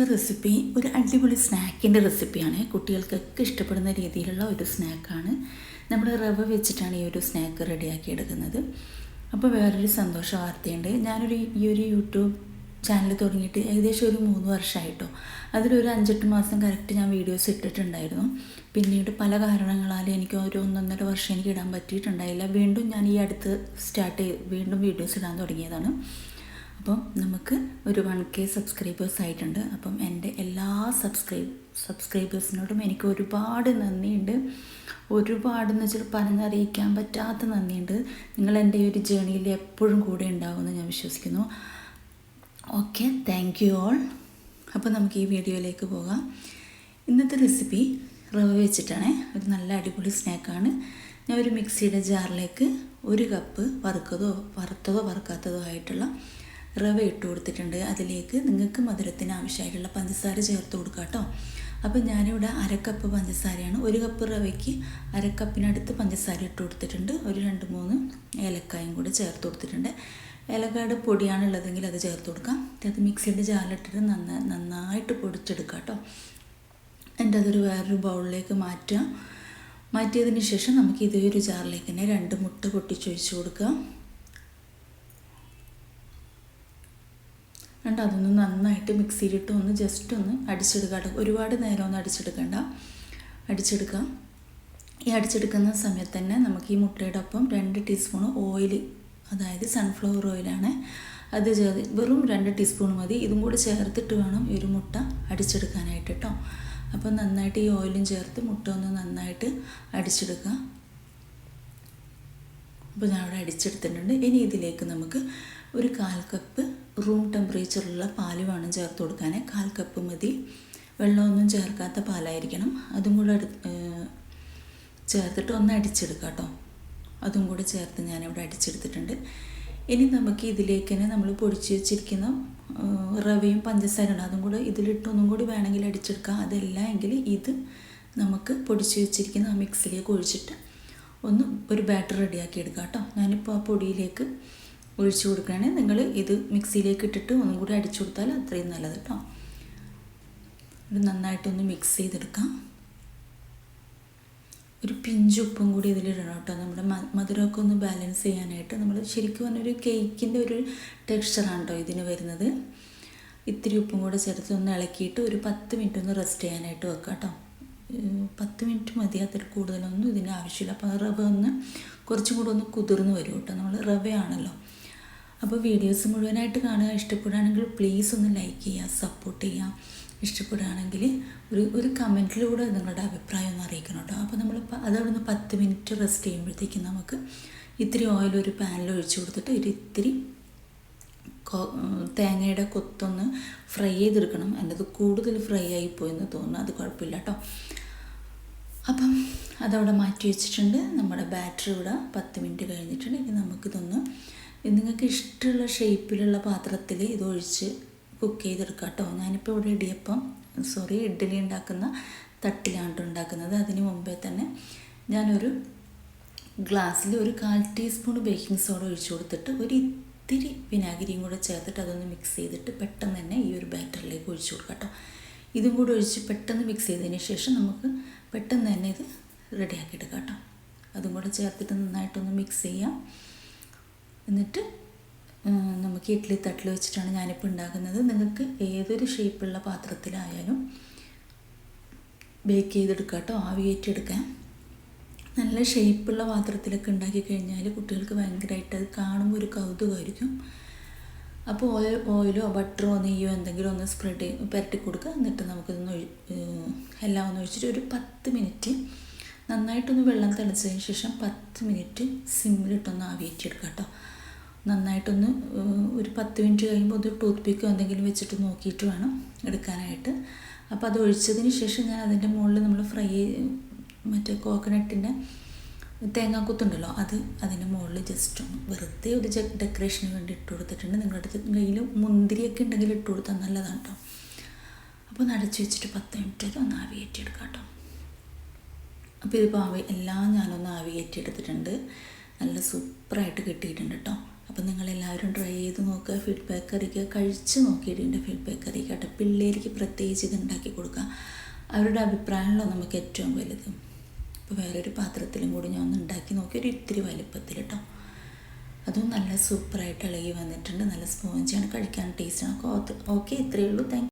ഇന്നത്തെ റെസിപ്പി ഒരു അടിപൊളി സ്നാക്കിന്റെ റെസിപ്പിയാണ് കുട്ടികൾക്കൊക്കെ ഇഷ്ടപ്പെടുന്ന രീതിയിലുള്ള ഒരു സ്നാക്കാണ്. നമ്മൾ റവ വെച്ചിട്ടാണ് ഈ ഒരു സ്നാക്ക് റെഡിയാക്കി എടുക്കുന്നത് അപ്പോൾ വേറൊരു സന്തോഷ വാർത്തയുണ്ട് ഞാനൊരു ഈ ഒരു യൂട്യൂബ് ചാനൽ തുടങ്ങിയിട്ട് ഏകദേശം ഒരു മൂന്ന് വർഷമായിട്ടോ അതിലൊരു അഞ്ചെട്ട് മാസം കറക്റ്റ് ഞാൻ വീഡിയോസ് ഇട്ടിട്ടുണ്ടായിരുന്നു. പിന്നീട് പല കാരണങ്ങളാൽ എനിക്ക് ഒരു ഒന്നൊന്നര വർഷം എനിക്ക് ഇടാൻ പറ്റിയിട്ടുണ്ടായില്ല. വീണ്ടും ഞാൻ ഈ അടുത്ത് സ്റ്റാർട്ട് വീണ്ടും വീഡിയോസ് ഇടാൻ തുടങ്ങിയതാണ്. അപ്പം നമുക്ക് ഒരു വൺ കെ സബ്സ്ക്രൈബേഴ്സ് ആയിട്ടുണ്ട്. അപ്പം എന്റെ എല്ലാ സബ്സ്ക്രൈബ് സബ്സ്ക്രൈബേഴ്സിനോടും എനിക്ക് ഒരുപാട് നന്ദിയുണ്ട്. ഒരുപാട് എന്ന് വെച്ചാൽ പറഞ്ഞറിയിക്കാൻ പറ്റാത്ത നന്ദിയുണ്ട്. നിങ്ങൾ എന്റെ ഈ ഒരു ജേണിയിൽ എപ്പോഴും കൂടെ ഉണ്ടാവുമെന്ന് ഞാൻ വിശ്വസിക്കുന്നു. ഓക്കെ താങ്ക് യു ഓൾ അപ്പോൾ നമുക്ക് ഈ വീഡിയോയിലേക്ക് പോകാം. ഇന്നത്തെ റെസിപ്പി റവ വെച്ചിട്ടാണ്. ഒരു നല്ല അടിപൊളി സ്നാക്കാണ്. ഞാൻ ഒരു മിക്സിയുടെ ജാറിലേക്ക് ഒരു കപ്പ് വറുക്കതോ വറുത്തതോ വറുക്കാത്തതോ ആയിട്ടുള്ള റവ ഇട്ട് കൊടുത്തിട്ടുണ്ട്. അതിലേക്ക് നിങ്ങൾക്ക് മധുരത്തിന് ആവശ്യമായിട്ടുള്ള പഞ്ചസാര ചേർത്ത് കൊടുക്കുക കേട്ടോ. അപ്പോൾ ഞാനിവിടെ അരക്കപ്പ് പഞ്ചസാരയാണ്. ഒരു കപ്പ് റവയ്ക്ക് അരക്കപ്പിനടുത്ത് പഞ്ചസാര ഇട്ട് കൊടുത്തിട്ടുണ്ട്. ഒരു രണ്ട് മൂന്ന് ഏലക്കായും കൂടി ചേർത്ത് കൊടുത്തിട്ടുണ്ട്. ഏലക്കായുടെ പൊടിയാണ് ഉള്ളതെങ്കിൽ അത് ചേർത്ത് കൊടുക്കാം. അത് മിക്സിയുടെ ജാലിട്ടിട്ട് നന്ന നന്നായിട്ട് പൊടിച്ചെടുക്കുക കേട്ടോ. എന്നിട്ട് അതൊരു വേറൊരു ബൗളിലേക്ക് മാറ്റുക. മാറ്റിയതിന് ശേഷം നമുക്ക് ഇതേ ഒരു ജാറിലേക്ക് തന്നെ രണ്ട് മുട്ട പൊട്ടിച്ചൊഴിച്ച് കൊടുക്കുക എന്നിട്ട് അതൊന്ന് നന്നായിട്ട് മിക്സിയിലിട്ട് ഒന്ന് ജസ്റ്റ് ഒന്ന് അടിച്ചെടുക്കുക ഒരുപാട് നേരം ഒന്ന് അടിച്ചെടുക്കണ്ട. അടിച്ചെടുക്കാം. ഈ അടിച്ചെടുക്കുന്ന സമയത്ത് തന്നെ നമുക്ക് ഈ മുട്ടയുടെ ഒപ്പം രണ്ട് ടീസ്പൂൺ ഓയിൽ അതായത് സൺഫ്ലവർ ഓയിലാണ് അത് ചേർത്ത് വെറും രണ്ട് ടീസ്പൂൺ മതി. ഇതും കൂടി ചേർത്തിട്ട് വേണം ഈ ഒരു മുട്ട അടിച്ചെടുക്കാനായിട്ട് കേട്ടോ. അപ്പോൾ നന്നായിട്ട് ഈ ഓയിലും ചേർത്ത് മുട്ട ഒന്ന് നന്നായിട്ട് അടിച്ചെടുക്കുക അപ്പോൾ ഞാൻ അവിടെ അടിച്ചെടുത്തിട്ടുണ്ട്. ഇനി ഇതിലേക്ക് നമുക്ക് ഒരു കാൽ കപ്പ് റൂം ടെമ്പറേച്ചറിലുള്ള പാൽ വേണം ചേർത്ത് കൊടുക്കാൻ കാൽ കപ്പ് മതി. വെള്ളമൊന്നും ചേർക്കാത്ത പാലായിരിക്കണം. അതും കൂടെ ചേർത്തിട്ട് ഒന്ന് അടിച്ചെടുക്കുക കേട്ടോ. അതും കൂടെ ചേർത്ത് ഞാനിവിടെ അടിച്ചെടുത്തിട്ടുണ്ട്. ഇനി നമുക്ക് ഇതിലേക്ക് തന്നെ നമ്മൾ പൊടിച്ച് വെച്ചിരിക്കുന്ന റവയും പഞ്ചസാരയാണ് അതും കൂടെ ഇതിലിട്ട് ഒന്നും കൂടി വേണമെങ്കിൽ അടിച്ചെടുക്കാം. അതല്ല എങ്കിൽ ഇത് നമുക്ക് പൊടിച്ച് വെച്ചിരിക്കുന്ന ആ മിക്സിലേക്ക് ഒഴിച്ചിട്ട് ഒന്ന് ഒരു ബാറ്റർ റെഡിയാക്കി എടുക്കാം കേട്ടോ. ഞാനിപ്പോൾ ആ പൊടിയിലേക്ക് ഒഴിച്ചു കൊടുക്കുകയാണ്. നിങ്ങൾ ഇത് മിക്സിയിലേക്ക് ഇട്ടിട്ട് ഒന്നും കൂടി അടിച്ചു കൊടുത്താൽ അത്രയും നല്ലത് കേട്ടോ. ഇത് നന്നായിട്ടൊന്ന് മിക്സ് ചെയ്തെടുക്കാം. ഒരു പിഞ്ച് ഉപ്പും കൂടി ഇതിലിടണം കേട്ടോ. നമ്മുടെ മധുരമൊക്കെ ഒന്ന് ബാലൻസ് ചെയ്യാനായിട്ട് നമ്മൾ ശരിക്കും പറഞ്ഞൊരു കേക്കിന്റെ ഒരു ടെക്സ്ചറാണ് കേട്ടോ ഇതിന് വരുന്നത്. ഇത്തിരി ഉപ്പും കൂടെ ചേർത്ത് ഒന്ന് ഇളക്കിയിട്ട് ഒരു പത്ത് മിനിറ്റ് ഒന്ന് റെസ്റ്റ് ചെയ്യാനായിട്ട് വെക്കാം കേട്ടോ. പത്ത് മിനിറ്റ് മതി. അതിൽ കൂടുതലൊന്നും ഇതിന് ആവശ്യമില്ല. അപ്പോൾ റവ ഒന്ന് കുറച്ചും കൂടെ ഒന്ന് കുതിർന്ന് വരും കേട്ടോ. നമ്മൾ റവയാണല്ലോ. അപ്പോൾ വീഡിയോസ് മുഴുവനായിട്ട് കാണുക. ഇഷ്ടപ്പെടുകയാണെങ്കിൽ പ്ലീസ് ഒന്ന് ലൈക്ക് ചെയ്യുക സപ്പോർട്ട് ചെയ്യുക. ഇഷ്ടപ്പെടുകയാണെങ്കിൽ ഒരു ഒരു കമന്റിലൂടെ നിങ്ങളുടെ അഭിപ്രായം ഒന്ന് അറിയിക്കണം കേട്ടോ. അപ്പോൾ നമ്മൾ അതവിടെ നിന്ന് പത്ത് മിനിറ്റ് റെസ്റ്റ് ചെയ്യുമ്പോഴത്തേക്കും നമുക്ക് ഇത്തിരി ഓയിൽ ഒരു പാനിൽ ഒഴിച്ചു കൊടുത്തിട്ട് ഒരു ഇത്തിരി തേങ്ങയുടെ കൊത്തൊന്ന് ഫ്രൈ ചെയ്തെടുക്കണം. എന്റെത് കൂടുതൽ ഫ്രൈ ആയിപ്പോയെന്ന് തോന്നുന്നു. അത് കുഴപ്പമില്ല കേട്ടോ. അപ്പം അതവിടെ മാറ്റി വെച്ചിട്ടുണ്ട്. നമ്മുടെ ബാറ്ററി ഇവിടെ പത്ത് മിനിറ്റ് കഴിഞ്ഞിട്ടുണ്ട്. ഇനി നമുക്കിതൊന്ന് നിങ്ങൾക്ക് ഇഷ്ടമുള്ള ഷേപ്പിലുള്ള പാത്രത്തിൽ ഇത് ഒഴിച്ച് കുക്ക് ചെയ്തെടുക്കുക കേട്ടോ ഞാനിപ്പോൾ ഇവിടെ ഇടിയപ്പം സോറി ഇഡ്ഡലി ഉണ്ടാക്കുന്ന തട്ടിലാണ് ഉണ്ടാക്കുന്നത്. അതിന് മുമ്പേ തന്നെ ഞാനൊരു ഗ്ലാസ്സിൽ ഒരു കാൽ ടീസ്പൂൺ ബേക്കിംഗ് സോഡ ഒഴിച്ചു കൊടുത്തിട്ട് ഒരു ഇത്തിരി വിനാഗിരിയും കൂടെ ചേർത്തിട്ട് അതൊന്ന് മിക്സ് ചെയ്തിട്ട് പെട്ടെന്ന് തന്നെ ഈ ഒരു ബാറ്ററിലേക്ക് ഒഴിച്ചു കൊടുക്കാം കേട്ടോ ഇതും കൂടെ ഒഴിച്ച് പെട്ടെന്ന് മിക്സ് ചെയ്തതിന് ശേഷം നമുക്ക് പെട്ടെന്ന് തന്നെ ഇത് റെഡിയാക്കി എടുക്കാം കേട്ടോ അതും കൂടെ ചേർത്തിട്ട് നന്നായിട്ടൊന്ന് മിക്സ് ചെയ്യാം. എന്നിട്ട് നമുക്ക് ഇഡ്ഡലി തട്ടിൽ വെച്ചിട്ടാണ് ഞാനിപ്പോൾ ഉണ്ടാക്കുന്നത്. നിങ്ങൾക്ക് ഏതൊരു ഷേപ്പുള്ള പാത്രത്തിലായാലും ബേക്ക് ചെയ്തെടുക്കുക കേട്ടോ. ആവിയേറ്റെടുക്കാൻ നല്ല ഷേപ്പുള്ള പാത്രത്തിലൊക്കെ ഉണ്ടാക്കി കഴിഞ്ഞാൽ കുട്ടികൾക്ക് ഭയങ്കരമായിട്ട് അത് കാണുമ്പോൾ ഒരു കൗതുകമായിരിക്കും. അപ്പോൾ ഓയിൽ ഓയിലോ ബട്ടറോ നെയ്യോ എന്തെങ്കിലും ഒന്ന് സ്പ്രെഡ് പുരട്ടി കൊടുക്കുക. എന്നിട്ട് നമുക്കിതൊന്ന് എല്ലാം ഒന്ന് ഒഴിച്ചിട്ട് ഒരു പത്ത് മിനിറ്റ് നന്നായിട്ടൊന്ന് വെള്ളം തിളച്ചതിന് ശേഷം പത്ത് മിനിറ്റ് സിമ്മിലിട്ടൊന്ന് ആവിയേറ്റെടുക്കാം കേട്ടോ. നന്നായിട്ടൊന്ന് ഒരു പത്ത് മിനിറ്റ് കഴിയുമ്പോൾ ഒരു ടൂത്ത് പിക്കോ എന്തെങ്കിലും വെച്ചിട്ട് നോക്കിയിട്ട് വേണം എടുക്കാനായിട്ട്. അപ്പോൾ അത് ഒഴിച്ചതിന് ശേഷം ഞാൻ അതിന്റെ മുകളിൽ നമ്മൾ ഫ്രൈ മറ്റേ കോക്കനട്ടിന്റെ തേങ്ങാക്കുത്തുണ്ടല്ലോ അത് അതിന്റെ മുകളിൽ ജസ്റ്റ് വെറുതെ ഒരു ഡെക്കറേഷന് വേണ്ടി ഇട്ട് കൊടുത്തിട്ടുണ്ട്. നിങ്ങളുടെ അടുത്ത് കയ്യിൽ മുന്തിരിയൊക്കെ ഉണ്ടെങ്കിൽ ഇട്ട് കൊടുത്താൽ നല്ലതാണ് കേട്ടോ അപ്പോൾ ഒന്ന് അടച്ച് വെച്ചിട്ട് പത്ത് മിനിറ്റ് വരെ ഒന്ന് ആവിയേറ്റിയെടുക്കാം കേട്ടോ അപ്പോൾ ഇതിപ്പോൾ ആവി എല്ലാം ഞാനൊന്ന് ആവിയേറ്റെടുത്തിട്ടുണ്ട് നല്ല സൂപ്പറായിട്ട് കിട്ടിയിട്ടുണ്ട് കേട്ടോ അപ്പോൾ നിങ്ങളെല്ലാവരും ട്രൈ ചെയ്ത് നോക്കുക ഫീഡ്ബാക്ക് അറിയിക്കുക കഴിച്ച് നോക്കിയിട്ട് എന്റെ ഫീഡ്ബാക്ക് അറിയിക്കുക കേട്ടോ. പിള്ളേർക്ക് പ്രത്യേകിച്ച് ഇത് ഉണ്ടാക്കി കൊടുക്കുക. അവരുടെ അഭിപ്രായമാണല്ലോ നമുക്ക് ഏറ്റവും വലുത്. അപ്പോൾ വേറൊരു പാത്രത്തിലും കൂടി ഞാൻ ഒന്ന് ഉണ്ടാക്കി നോക്കി ഒരു ഇത്തിരി വലിപ്പത്തിൽ കേട്ടോ. അതും നല്ല സൂപ്പറായിട്ട് ഇളകി വന്നിട്ടുണ്ട്. നല്ല സ്പോഞ്ചാണ് കഴിക്കാൻ ടേസ്റ്റാണ് ഓക്കെ ഇത്രയേ ഉള്ളൂ. താങ്ക്